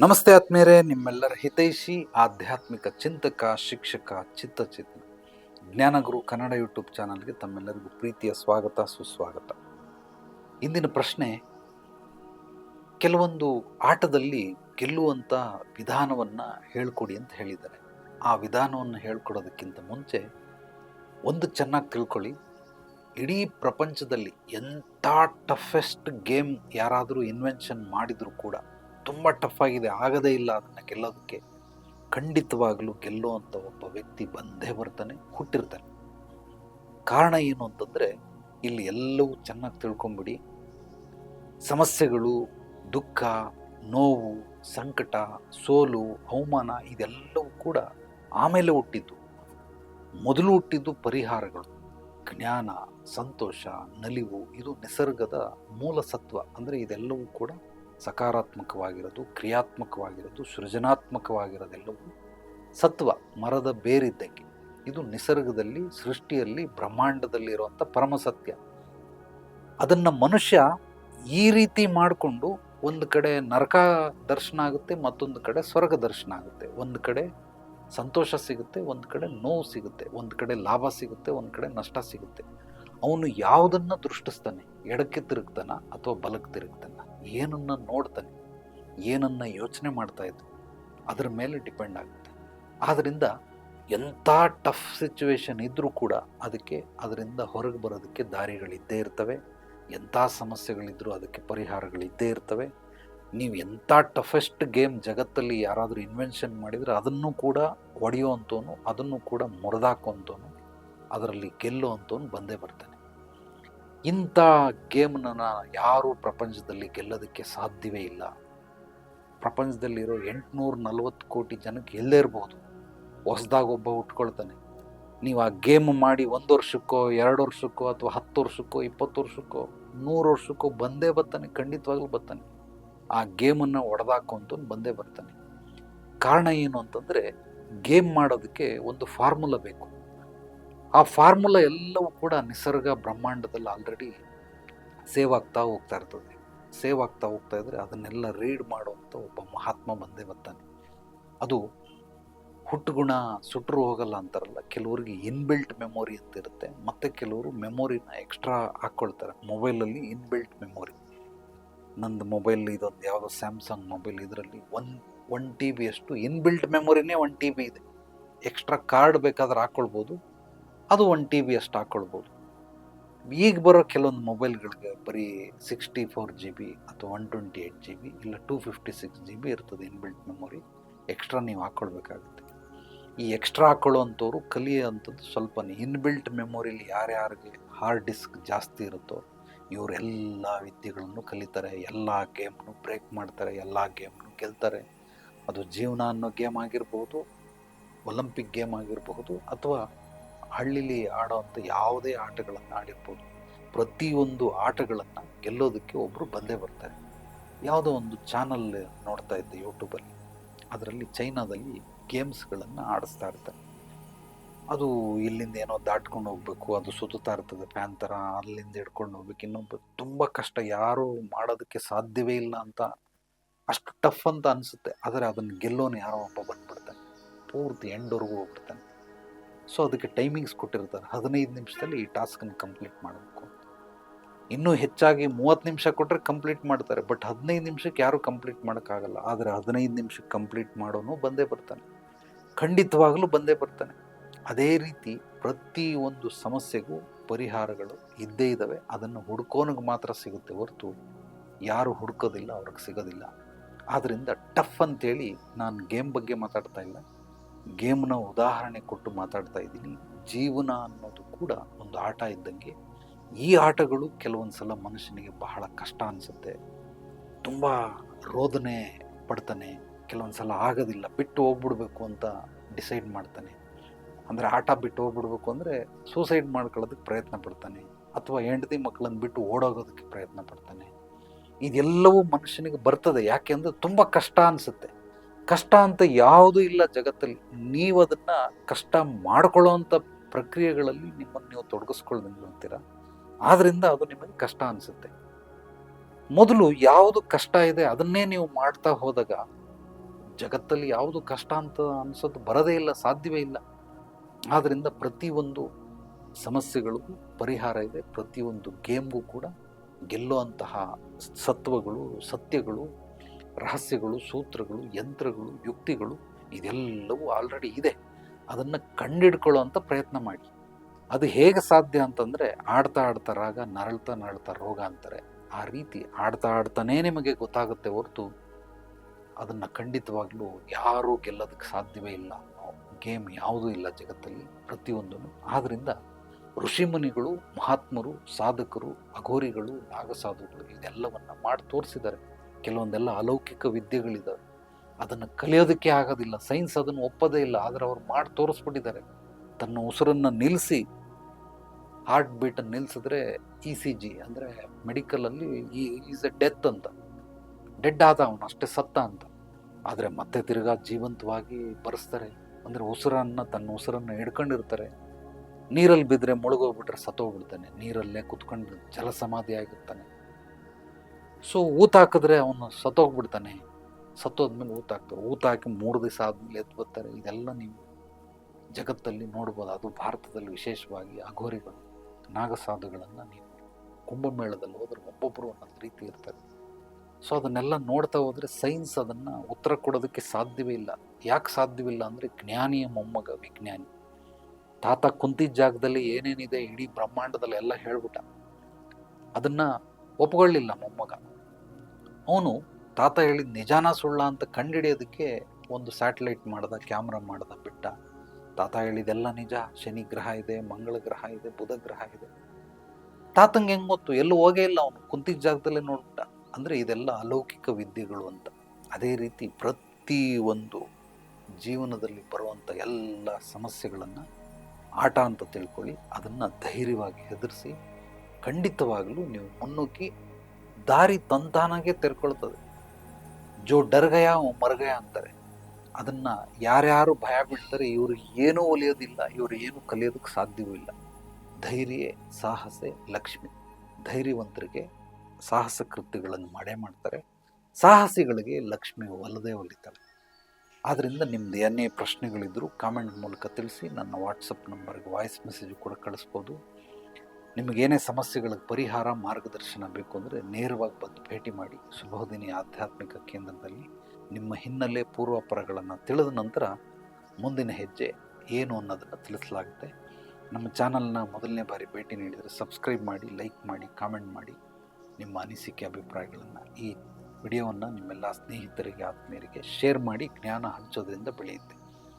ನಮಸ್ತೆ ಆತ್ಮೀಯರೇ, ನಿಮ್ಮೆಲ್ಲರ ಹಿತೈಷಿ, ಆಧ್ಯಾತ್ಮಿಕ ಚಿಂತಕ, ಶಿಕ್ಷಕ, ಚಿತ್ತಚಿತ್ನ ಜ್ಞಾನಗುರು ಕನ್ನಡ ಯೂಟ್ಯೂಬ್ ಚಾನಲ್ಗೆ ತಮ್ಮೆಲ್ಲರಿಗೂ ಪ್ರೀತಿಯ ಸ್ವಾಗತ, ಸುಸ್ವಾಗತ. ಇಂದಿನ ಪ್ರಶ್ನೆ, ಕೆಲವೊಂದು ಆಟದಲ್ಲಿ ಗೆಲ್ಲುವಂಥ ವಿಧಾನವನ್ನು ಹೇಳ್ಕೊಡಿ ಅಂತ ಹೇಳಿದ್ದಾರೆ. ಆ ವಿಧಾನವನ್ನು ಹೇಳ್ಕೊಡೋದಕ್ಕಿಂತ ಮುಂಚೆ ಒಂದು ಚೆನ್ನಾಗಿ ತಿಳ್ಕೊಳ್ಳಿ. ಇಡೀ ಪ್ರಪಂಚದಲ್ಲಿ ಎಂಥ ಟಫೆಸ್ಟ್ ಗೇಮ್ ಯಾರಾದರೂ ಇನ್ವೆನ್ಷನ್ ಮಾಡಿದರೂ ಕೂಡ ತುಂಬ ಟಫ್ ಆಗಿದೆ. ಆಗದೇ ಇಲ್ಲ ಅದನ್ನು ಗೆಲ್ಲೋದಕ್ಕೆ. ಖಂಡಿತವಾಗಲೂ ಗೆಲ್ಲುವಂಥ ಒಬ್ಬ ವ್ಯಕ್ತಿ ಬಂದೇ ಬರ್ತಾನೆ, ಹುಟ್ಟಿರ್ತಾನೆ. ಕಾರಣ ಏನು ಅಂತಂದರೆ, ಇಲ್ಲಿ ಎಲ್ಲವೂ ಚೆನ್ನಾಗಿ ತಿಳ್ಕೊಂಬಿಡಿ. ಸಮಸ್ಯೆಗಳು, ದುಃಖ, ನೋವು, ಸಂಕಟ, ಸೋಲು, ಅವಮಾನ ಇದೆಲ್ಲವೂ ಕೂಡ ಆಮೇಲೆ ಹುಟ್ಟಿದ್ದು. ಮೊದಲು ಹುಟ್ಟಿದ್ದು ಪರಿಹಾರಗಳು. ಜ್ಞಾನ, ಸಂತೋಷ, ನಲಿವು, ಇದು ನಿಸರ್ಗದ ಮೂಲ ಸತ್ವ. ಅಂದರೆ ಇದೆಲ್ಲವೂ ಕೂಡ ಸಕಾರಾತ್ಮಕವಾಗಿರೋದು, ಕ್ರಿಯಾತ್ಮಕವಾಗಿರೋದು, ಸೃಜನಾತ್ಮಕವಾಗಿರೋದೆಲ್ಲವೂ ಸತ್ವ, ಮರದ ಬೇರಿದ್ದಕ್ಕೆ ಇದು ನಿಸರ್ಗದಲ್ಲಿ, ಸೃಷ್ಟಿಯಲ್ಲಿ, ಬ್ರಹ್ಮಾಂಡದಲ್ಲಿರುವಂಥ ಪರಮಸತ್ಯ ಅದನ್ನು ಮನುಷ್ಯ ಈ ರೀತಿ ಮಾಡಿಕೊಂಡು ಒಂದು ಕಡೆ ನರಕ ದರ್ಶನ ಆಗುತ್ತೆ, ಮತ್ತೊಂದು ಕಡೆ ಸ್ವರ್ಗ ದರ್ಶನ ಆಗುತ್ತೆ. ಒಂದು ಕಡೆ ಸಂತೋಷ ಸಿಗುತ್ತೆ, ಒಂದು ಕಡೆ ನೋವು ಸಿಗುತ್ತೆ, ಒಂದು ಕಡೆ ಲಾಭ ಸಿಗುತ್ತೆ, ಒಂದು ಕಡೆ ನಷ್ಟ ಸಿಗುತ್ತೆ. ಅವನು ಯಾವುದನ್ನು ದೃಷ್ಟಿಸ್ತಾನೆ ಎಡಕ್ಕೆ ತಿರುಗ್ತಾನ ಅಥವಾ ಬಲಕ್ಕೆ ತಿರುಗ್ತಾನ? ಏನನ್ನ ನೋಡ್ತಾನೆ, ಏನನ್ನ ಯೋಚನೆ ಮಾಡ್ತಾ ಇದ್ದು, ಅದರ ಮೇಲೆ ಡಿಪೆಂಡ್ ಆಗುತ್ತೆ. ಆದ್ದರಿಂದ ಎಂಥ ಟಫ್ ಸಿಚುವೇಶನ್ ಇದ್ದರೂ ಕೂಡ ಅದಕ್ಕೆ ಅದರಿಂದ ಹೊರಗೆ ಬರೋದಕ್ಕೆ ದಾರಿಗಳಿದ್ದೇ ಇರ್ತವೆ, ಎಂಥ ಸಮಸ್ಯೆಗಳಿದ್ದರೂ ಅದಕ್ಕೆ ಪರಿಹಾರಗಳಿದ್ದೇ ಇರ್ತವೆ. ನೀವು ಎಂಥ ಟಫೆಸ್ಟ್ ಗೇಮ್ ಜಗತ್ತಲ್ಲಿ ಯಾರಾದರೂ ಇನ್ವೆನ್ಷನ್ ಮಾಡಿದರೆ ಅದನ್ನು ಕೂಡ ಒಡೆಯುವಂಥವನು, ಅದನ್ನು ಕೂಡ ಮುರಿದಾಕುವಂಥವನು, ಅದರಲ್ಲಿ ಗೆಲ್ಲೋ ಅಂತೋನು ಬಂದೇ ಬರ್ತಾನೆ. ಇಂಥ ಗೇಮ್ನ ಯಾರೂ ಪ್ರಪಂಚದಲ್ಲಿ ಗೆಲ್ಲೋದಕ್ಕೆ ಸಾಧ್ಯವೇ ಇಲ್ಲ. ಪ್ರಪಂಚದಲ್ಲಿರೋ ಎಂಟುನೂರ ನಲವತ್ತು ಕೋಟಿ ಜನಕ್ಕೆ ಎಲ್ಲೇ ಇರ್ಬೋದು, ಹೊಸ್ದಾಗಿ ಒಬ್ಬ ಉಟ್ಕೊಳ್ತಾನೆ. ನೀವು ಆ ಗೇಮ್ ಮಾಡಿ ಒಂದು ವರ್ಷಕ್ಕೋ, ಎರಡು ವರ್ಷಕ್ಕೋ ಅಥವಾ ಹತ್ತು ವರ್ಷಕ್ಕೋ, ಇಪ್ಪತ್ತು ವರ್ಷಕ್ಕೋ, ನೂರು ವರ್ಷಕ್ಕೋ ಬಂದೇ ಬರ್ತಾನೆ, ಖಂಡಿತವಾಗ್ಲೂ ಬರ್ತಾನೆ. ಆ ಗೇಮನ್ನು ಒಡೆದಾಕೊಂತ ಬಂದೇ ಬರ್ತಾನೆ. ಕಾರಣ ಏನು ಅಂತಂದರೆ, ಗೇಮ್ ಮಾಡೋದಕ್ಕೆ ಒಂದು ಫಾರ್ಮುಲಾ ಬೇಕು. ಆ ಫಾರ್ಮುಲಾ ಎಲ್ಲವೂ ಕೂಡ ನಿಸರ್ಗ ಬ್ರಹ್ಮಾಂಡದಲ್ಲಿ ಆಲ್ರೆಡಿ ಸೇವ್ ಆಗ್ತಾ ಹೋಗ್ತಾ ಇರ್ತದೆ. ಸೇವ್ ಆಗ್ತಾ ಹೋಗ್ತಾ ಇದ್ರೆ ಅದನ್ನೆಲ್ಲ ರೀಡ್ ಮಾಡುವಂಥ ಒಬ್ಬ ಮಹಾತ್ಮ ಬಂದೇ ಬರ್ತಾನೆ ಅದು ಹುಟ್ಟುಗುಣ ಸುಟ್ಟರು ಹೋಗಲ್ಲ ಅಂತಾರಲ್ಲ, ಕೆಲವರಿಗೆ ಇನ್ಬಿಲ್ಟ್ ಮೆಮೊರಿ ಅಂತ ಇರುತ್ತೆ, ಮತ್ತು ಕೆಲವರು ಮೆಮೊರಿನ ಎಕ್ಸ್ಟ್ರಾ ಹಾಕ್ಕೊಳ್ತಾರೆ ಮೊಬೈಲಲ್ಲಿ ಇನ್ಬಿಲ್ಟ್ ಮೆಮೊರಿ ನಂದು ಮೊಬೈಲ್ ಇದೊಂದು ಯಾವುದೋ ಸ್ಯಾಮ್ಸಂಗ್ ಮೊಬೈಲ್ ಇದರಲ್ಲಿ ಒನ್ ಒನ್ ಟಿ ಬಿ ಅಷ್ಟು ಇನ್ಬಿಲ್ಟ್ ಮೆಮೊರಿನೇ ಒನ್ ಟಿ ಬಿ ಇದೆ. ಎಕ್ಸ್ಟ್ರಾ ಕಾರ್ಡ್ ಬೇಕಾದ್ರೆ ಹಾಕ್ಕೊಳ್ಬೋದು ಅದು ಒನ್ ಟಿ ಬಿ ಅಷ್ಟು ಹಾಕ್ಕೊಳ್ಬೋದು ಈಗ ಬರೋ ಕೆಲವೊಂದು ಮೊಬೈಲ್ಗಳಿಗೆ ಬರೀ ಸಿಕ್ಸ್ಟಿ ಫೋರ್ ಜಿ ಬಿ ಅಥವಾ one twenty eight G B ಇಲ್ಲ two fifty six G B ಇರ್ತದೆ ಇನ್ಬಿಲ್ಟ್ ಮೆಮೊರಿ ಎಕ್ಸ್ಟ್ರಾ ನೀವು ಹಾಕ್ಕೊಳ್ಬೇಕಾಗುತ್ತೆ ಈ ಎಕ್ಸ್ಟ್ರಾ ಹಾಕ್ಕೊಳ್ಳೋವಂಥವ್ರು ಕಲಿಯೋವಂಥದ್ದು ಸ್ವಲ್ಪನೇ ಇನ್ಬಿಲ್ಟ್ ಮೆಮೊರಿಲಿ ಯಾರ್ಯಾರಿಗೆ ಹಾರ್ಡ್ ಡಿಸ್ಕ್ ಜಾಸ್ತಿ ಇರುತ್ತೋ ಇವರೆಲ್ಲ ವಿದ್ಯೆಗಳನ್ನು ಕಲಿತಾರೆ, ಎಲ್ಲ ಗೇಮ್ನು ಬ್ರೇಕ್ ಮಾಡ್ತಾರೆ, ಎಲ್ಲ ಗೇಮ್ನು ಗೆಲ್ತಾರೆ. ಅದು ಜೀವನ ಅನ್ನೋ ಗೇಮ್ ಆಗಿರ್ಬೋದು ಒಲಿಂಪಿಕ್ ಗೇಮ್ ಆಗಿರಬಹುದು ಅಥವಾ ಹಳ್ಳಿಲಿ ಆಡೋವಂಥ ಯಾವುದೇ ಆಟಗಳನ್ನು ಆಡಿರ್ಬೋದು. ಪ್ರತಿಯೊಂದು ಆಟಗಳನ್ನು ಗೆಲ್ಲೋದಕ್ಕೆ ಒಬ್ಬರು ಬಂದೇ ಬರ್ತಾರೆ. ಯಾವುದೋ ಒಂದು ಚಾನಲ್ ನೋಡ್ತಾ ಇದ್ದೆ ಯೂಟ್ಯೂಬಲ್ಲಿ. ಅದರಲ್ಲಿ ಚೈನಾದಲ್ಲಿ ಗೇಮ್ಸ್ಗಳನ್ನು ಆಡಿಸ್ತಾ ಇರ್ತಾರೆ. ಅದು ಇಲ್ಲಿಂದ ಏನೋ ದಾಟ್ಕೊಂಡು ಹೋಗ್ಬೇಕು, ಅದು ಸುತ್ತಾ ಇರ್ತದೆ ಫ್ಯಾನ್ ಥರ, ಅಲ್ಲಿಂದ ಹಿಡ್ಕೊಂಡು ಹೋಗ್ಬೇಕು, ಇನ್ನೊಬ್ಬ ತುಂಬ ಕಷ್ಟ, ಯಾರೂ ಮಾಡೋದಕ್ಕೆ ಸಾಧ್ಯವೇ ಇಲ್ಲ ಅಂತ, ಅಷ್ಟು ಟಫ್ ಅಂತ ಅನಿಸುತ್ತೆ. ಆದರೆ ಅದನ್ನು ಗೆಲ್ಲೋನು ಯಾರೋ ಒಬ್ಬ ಬಂದ್ಬಿಡ್ತಾನೆ. ಪೂರ್ತಿ ಎಂಡ್ವರೆಗೂ ಹೋಗ್ಬಿಡ್ತಾನೆ. ಸೊ ಅದಕ್ಕೆ ಟೈಮಿಂಗ್ಸ್ ಕೊಟ್ಟಿರ್ತಾರೆ. ಹದಿನೈದು ನಿಮಿಷದಲ್ಲಿ ಈ ಟಾಸ್ಕನ್ನು ಕಂಪ್ಲೀಟ್ ಮಾಡಬೇಕು ಇನ್ನೂ ಹೆಚ್ಚಾಗಿ ಮೂವತ್ತು ನಿಮಿಷ ಕೊಟ್ಟರೆ ಕಂಪ್ಲೀಟ್ ಮಾಡ್ತಾರೆ. ಬಟ್ ಹದಿನೈದು ನಿಮಿಷಕ್ಕೆ ಯಾರೂ ಕಂಪ್ಲೀಟ್ ಮಾಡೋಕ್ಕಾಗಲ್ಲ. ಆದರೆ ಹದಿನೈದು ನಿಮಿಷಕ್ಕೆ ಕಂಪ್ಲೀಟ್ ಮಾಡೋನು ಬಂದೇ ಬರ್ತಾನೆ. ಖಂಡಿತವಾಗಲೂ ಬಂದೇ ಬರ್ತಾನೆ. ಅದೇ ರೀತಿ ಪ್ರತಿ ಒಂದು ಸಮಸ್ಯೆಗೂ ಪರಿಹಾರಗಳು ಇದ್ದೇ ಇದ್ದಾವೆ. ಅದನ್ನು ಹುಡ್ಕೋನಿಗೆ ಮಾತ್ರ ಸಿಗುತ್ತೆ ಹೊರತು ಯಾರು ಹುಡ್ಕೋದಿಲ್ಲ, ಅವ್ರಿಗೆ ಸಿಗೋದಿಲ್ಲ. ಆದ್ದರಿಂದ ಟಫ್ ಅಂತೇಳಿ ನಾನು ಗೇಮ್ ಬಗ್ಗೆ ಮಾತಾಡ್ತಾ ಇಲ್ಲ. ಗೇಮ್ನ ಉದಾಹರಣೆ ಕೊಟ್ಟು ಮಾತಾಡ್ತಾ ಇದ್ದೀನಿ. ಜೀವನ ಅನ್ನೋದು ಕೂಡ ಒಂದು ಆಟ ಇದ್ದಂಗೆ ಈ ಆಟಗಳು ಕೆಲವೊಂದು ಸಲ ಮನುಷ್ಯನಿಗೆ ಬಹಳ ಕಷ್ಟ ಅನಿಸುತ್ತೆ. ತುಂಬ ರೋದನೆ ಪಡ್ತಾನೆ ಕೆಲವೊಂದು ಸಲ ಆಗೋದಿಲ್ಲ, ಬಿಟ್ಟು ಹೋಗ್ಬಿಡ್ಬೇಕು ಅಂತ ಡಿಸೈಡ್ ಮಾಡ್ತಾನೆ. ಅಂದರೆ ಆಟ ಬಿಟ್ಟು ಹೋಗ್ಬಿಡ್ಬೇಕು ಅಂದರೆ ಸೂಸೈಡ್ ಮಾಡ್ಕೊಳ್ಳೋದಕ್ಕೆ ಪ್ರಯತ್ನ ಪಡ್ತಾನೆ, ಅಥವಾ ಹೆಂಡತಿ ಮಕ್ಕಳನ್ನು ಬಿಟ್ಟು ಓಡೋಗೋದಕ್ಕೆ ಪ್ರಯತ್ನ ಪಡ್ತಾನೆ. ಇದೆಲ್ಲವೂ ಮನುಷ್ಯನಿಗೆ ಬರ್ತದೆ ಯಾಕೆಂದರೆ ತುಂಬ ಕಷ್ಟ ಅನಿಸುತ್ತೆ. ಕಷ್ಟ ಅಂತ ಯಾವುದೂ ಇಲ್ಲ ಜಗತ್ತಲ್ಲಿ. ನೀವು ಅದನ್ನು ಕಷ್ಟ ಮಾಡ್ಕೊಳ್ಳೋವಂಥ ಪ್ರಕ್ರಿಯೆಗಳಲ್ಲಿ ನಿಮ್ಮನ್ನು ನೀವು ತೊಡಗಿಸ್ಕೊಳ್ದಂಗೆ ಅಂತೀರ? ಆದ್ದರಿಂದ ಅದು ನಿಮಗೆ ಕಷ್ಟ ಅನಿಸುತ್ತೆ. ಮೊದಲು ಯಾವುದು ಕಷ್ಟ ಇದೆ ಅದನ್ನೇ ನೀವು ಮಾಡ್ತಾ ಹೋದಾಗ ಜಗತ್ತಲ್ಲಿ ಯಾವುದು ಕಷ್ಟ ಅಂತ ಅನಿಸೋದು ಬರದೇ ಇಲ್ಲ, ಸಾಧ್ಯವೇ ಇಲ್ಲ. ಆದ್ದರಿಂದ ಪ್ರತಿಯೊಂದು ಸಮಸ್ಯೆಗಳು ಪರಿಹಾರ ಇದೆ, ಪ್ರತಿಯೊಂದು ಗೇಮ್ಗೂ ಕೂಡ ಗೆಲ್ಲುವಂತಹ ಸತ್ವಗಳು, ಸತ್ಯಗಳು ರಹಸ್ಯಗಳು, ಸೂತ್ರಗಳು, ಯಂತ್ರಗಳು, ಯುಕ್ತಿಗಳು ಇದೆಲ್ಲವೂ ಆಲ್ರೆಡಿ ಇದೆ. ಅದನ್ನು ಕಂಡಿಡ್ಕೊಳ್ಳೋವಂಥ ಪ್ರಯತ್ನ ಮಾಡಿ. ಅದು ಹೇಗೆ ಸಾಧ್ಯ ಅಂತಂದರೆ ಆಡ್ತಾ ಆಡ್ತಾ ರಾಗ ನರಳ್ತಾ ನರಳ್ತಾ ರೋಗ ಅಂತಾರೆ. ಆ ರೀತಿ ಆಡ್ತಾ ಆಡ್ತಾನೇ ನಿಮಗೆ ಗೊತ್ತಾಗುತ್ತೆ ಹೊರತು ಅದನ್ನು ಖಂಡಿತವಾಗ್ಲೂ ಯಾರೂ ಗೆಲ್ಲೋದಕ್ಕೆ ಸಾಧ್ಯವೇ ಇಲ್ಲ. ಗೇಮ್ ಯಾವುದೂ ಇಲ್ಲ ಜಗತ್ತಲ್ಲಿ ಪ್ರತಿಯೊಂದನ್ನು. ಆದ್ದರಿಂದ ಋಷಿಮುನಿಗಳು ಮಹಾತ್ಮರು, ಸಾಧಕರು, ಅಘೋರಿಗಳು, ನಾಗಸಾಧುಗಳು ಇದೆಲ್ಲವನ್ನು ಮಾಡಿ ತೋರಿಸಿದ್ದಾರೆ. ಕೆಲವೊಂದೆಲ್ಲ ಅಲೌಕಿಕ ವಿದ್ಯೆಗಳಿದ್ದಾವೆ ಅದನ್ನು ಕಲಿಯೋದಕ್ಕೆ ಆಗೋದಿಲ್ಲ. ಸೈನ್ಸ್ ಅದನ್ನು ಒಪ್ಪದೇ ಇಲ್ಲ. ಆದರೆ ಅವ್ರು ಮಾಡಿ ತೋರಿಸ್ಬಿಟ್ಟಿದ್ದಾರೆ. ತನ್ನ ಉಸಿರನ್ನು ನಿಲ್ಲಿಸಿ ಹಾರ್ಟ್ ಬೀಟನ್ನು ನಿಲ್ಲಿಸಿದ್ರೆ ಇ ಸಿ ಜಿ ಅಂದರೆ ಮೆಡಿಕಲಲ್ಲಿ ಈ ಈಸ್ ಎ ಡೆತ್ ಅಂತ. ಡೆಡ್ ಆದ ಅವನು, ಅಷ್ಟೇ ಸತ್ತ ಅಂತ. ಆದರೆ ಮತ್ತೆ ತಿರ್ಗಾ ಜೀವಂತವಾಗಿ ಬರೆಸ್ತಾರೆ. ಅಂದರೆ ಉಸಿರನ್ನು, ತನ್ನ ಉಸಿರನ್ನು ಹಿಡ್ಕೊಂಡಿರ್ತಾರೆ. ನೀರಲ್ಲಿ ಬಿದ್ದರೆ ಮುಳುಗೋಗ್ಬಿಟ್ರೆ ಸತ್ತೋಗ್ಬಿಡ್ತಾನೆ. ನೀರಲ್ಲೇ ಕುತ್ಕೊಂಡು ಜಲಸಮಾಧಿ ಆಗಿರ್ತಾನೆ ಸೊ ಊತ ಹಾಕಿದ್ರೆ ಅವನು ಸತ್ತೋಗ್ಬಿಡ್ತಾನೆ. ಸತ್ತೋದ್ಮೇಲೆ ಊತ ಹಾಕ್ತಾರೆ. ಊತ ಹಾಕಿ ಮೂರು ದಿವಸ ಆದ್ಮೇಲೆ ಎದ್ದು ಬರ್ತಾರೆ. ಇದೆಲ್ಲ ನೀವು ಜಗತ್ತಲ್ಲಿ ನೋಡ್ಬೋದು. ಅದು ಭಾರತದಲ್ಲಿ ವಿಶೇಷವಾಗಿ ಅಘೋರಿಗಳು, ನಾಗಸಾಧುಗಳನ್ನು ನೀವು ಕುಂಭಮೇಳದಲ್ಲಿ ಹೋದ್ರೆ ಒಬ್ಬೊಬ್ಬರು ಒಂದೊಂದು ರೀತಿ ಇರ್ತಾರೆ. ಸೊ ಅದನ್ನೆಲ್ಲ ನೋಡ್ತಾ ಹೋದರೆ ಸೈನ್ಸ್ ಅದನ್ನು ಉತ್ತರ ಕೊಡೋದಕ್ಕೆ ಸಾಧ್ಯವೇ ಇಲ್ಲ. ಯಾಕೆ ಸಾಧ್ಯವಿಲ್ಲ ಅಂದರೆ ಜ್ಞಾನಿಯ ಮೊಮ್ಮಗ, ವಿಜ್ಞಾನಿ. ತಾತ ಕುಂತಿದ್ದ ಜಾಗದಲ್ಲಿ ಏನೇನಿದೆ ಇಡೀ ಬ್ರಹ್ಮಾಂಡದಲ್ಲಿ ಎಲ್ಲ ಹೇಳ್ಬಿಟ್ಟ. ಅದನ್ನು ಒಪ್ಕೊಳ್ಳಿಲ್ಲ ಮೊಮ್ಮಗ. ಅವನು ತಾತ ಹೇಳಿದ ನಿಜಾನ ಸುಳ್ಳ ಅಂತ ಕಂಡುಹಿಡಿಯೋದಕ್ಕೆ ಒಂದು ಸ್ಯಾಟಲೈಟ್ ಮಾಡ್ದ, ಕ್ಯಾಮ್ರಾ ಮಾಡ್ದ ಬಿಟ್ಟ. ತಾತ ಹೇಳಿದೆಲ್ಲ ನಿಜ. ಶನಿ ಗ್ರಹ ಇದೆ, ಮಂಗಳ ಗ್ರಹ ಇದೆ, ಬುಧ ಗ್ರಹ ಇದೆ. ತಾತಂಗೆ ಹೆಂಗೆ ಗೊತ್ತು? ಎಲ್ಲೂ ಹೋಗೇ ಇಲ್ಲ ಅವನು. ಕುಂತಿದ್ದ ಜಾಗದಲ್ಲೇ ನೋಡ್ಬಿಟ್ಟ. ಅಂದರೆ ಇದೆಲ್ಲ ಅಲೌಕಿಕ ವಿದ್ಯೆಗಳು ಅಂತ. ಅದೇ ರೀತಿ ಪ್ರತಿ ಒಂದು ಜೀವನದಲ್ಲಿ ಬರುವಂಥ ಎಲ್ಲ ಸಮಸ್ಯೆಗಳನ್ನು ಆಟ ಅಂತ ತಿಳ್ಕೊಳ್ಳಿ. ಅದನ್ನು ಧೈರ್ಯವಾಗಿ ಹೆದರಿಸಿ, ಖಂಡಿತವಾಗಲೂ ನೀವು ಮುನ್ನುಗ್ಗಿ ದಾರಿ ತಂತಾನಾಗೆ ತೆರ್ಕೊಳ್ತದೆ. ಜೋ ಡರ್ಗಯ ಮರ್ಗಯ ಅಂತಾರೆ. ಅದನ್ನು ಯಾರ್ಯಾರು ಭಯ ಬೀಳ್ತಾರೆ, ಇವರು ಏನೂ ಒಲಿಯೋದಿಲ್ಲ, ಇವರು ಏನು ಕಲಿಯೋದಕ್ಕೆ ಸಾಧ್ಯವೂ ಇಲ್ಲ. ಧೈರ್ಯ ಸಾಹಸೆ ಲಕ್ಷ್ಮಿ. ಧೈರ್ಯವಂತರಿಗೆ ಸಾಹಸ ಕೃತ್ಯಗಳನ್ನು ಮಾಡೇ ಮಾಡ್ತಾರೆ. ಸಾಹಸಿಗಳಿಗೆ ಲಕ್ಷ್ಮಿ ಒಲ್ಲದೆ ಒಲಿತಾಳೆ. ಆದ್ದರಿಂದ ನಿಮ್ಮದು ಏನೇ ಪ್ರಶ್ನೆಗಳಿದ್ದರೂ ಕಾಮೆಂಟ್ ಮೂಲಕ ತಿಳಿಸಿ, ನನ್ನ ವಾಟ್ಸಪ್ ನಂಬರ್ಗೆ ವಾಯ್ಸ್ ಮೆಸೇಜ್ ಕೂಡ ಕಳಿಸ್ಬೋದು. ನಿಮಗೇನೇ ಸಮಸ್ಯೆಗಳಿಗೆ ಪರಿಹಾರ ಮಾರ್ಗದರ್ಶನ ಬೇಕು ಅಂದರೆ ನೇರವಾಗಿ ಬಂದು ಭೇಟಿ ಮಾಡಿ. ಶುಭೋದಿನಿ ಆಧ್ಯಾತ್ಮಿಕ ಕೇಂದ್ರದಲ್ಲಿ ನಿಮ್ಮ ಹಿನ್ನೆಲೆ ಪೂರ್ವಾಪರಗಳನ್ನು ತಿಳಿದ ನಂತರ ಮುಂದಿನ ಹೆಜ್ಜೆ ಏನು ಅನ್ನೋದನ್ನು ತಿಳಿಸಲಾಗುತ್ತೆ. ನಮ್ಮ ಚಾನಲ್ನ ಮೊದಲನೇ ಬಾರಿ ಭೇಟಿ ನೀಡಿದರೆ ಸಬ್ಸ್ಕ್ರೈಬ್ ಮಾಡಿ, ಲೈಕ್ ಮಾಡಿ, ಕಾಮೆಂಟ್ ಮಾಡಿ ನಿಮ್ಮ ಅನಿಸಿಕೆ ಅಭಿಪ್ರಾಯಗಳನ್ನು ಈ ವಿಡಿಯೋವನ್ನು ನಿಮ್ಮೆಲ್ಲ ಸ್ನೇಹಿತರಿಗೆ, ಆತ್ಮೀಯರಿಗೆ ಶೇರ್ ಮಾಡಿ ಜ್ಞಾನ ಹಂಚೋದ್ರಿಂದ ಬೆಳೆಯುತ್ತೆ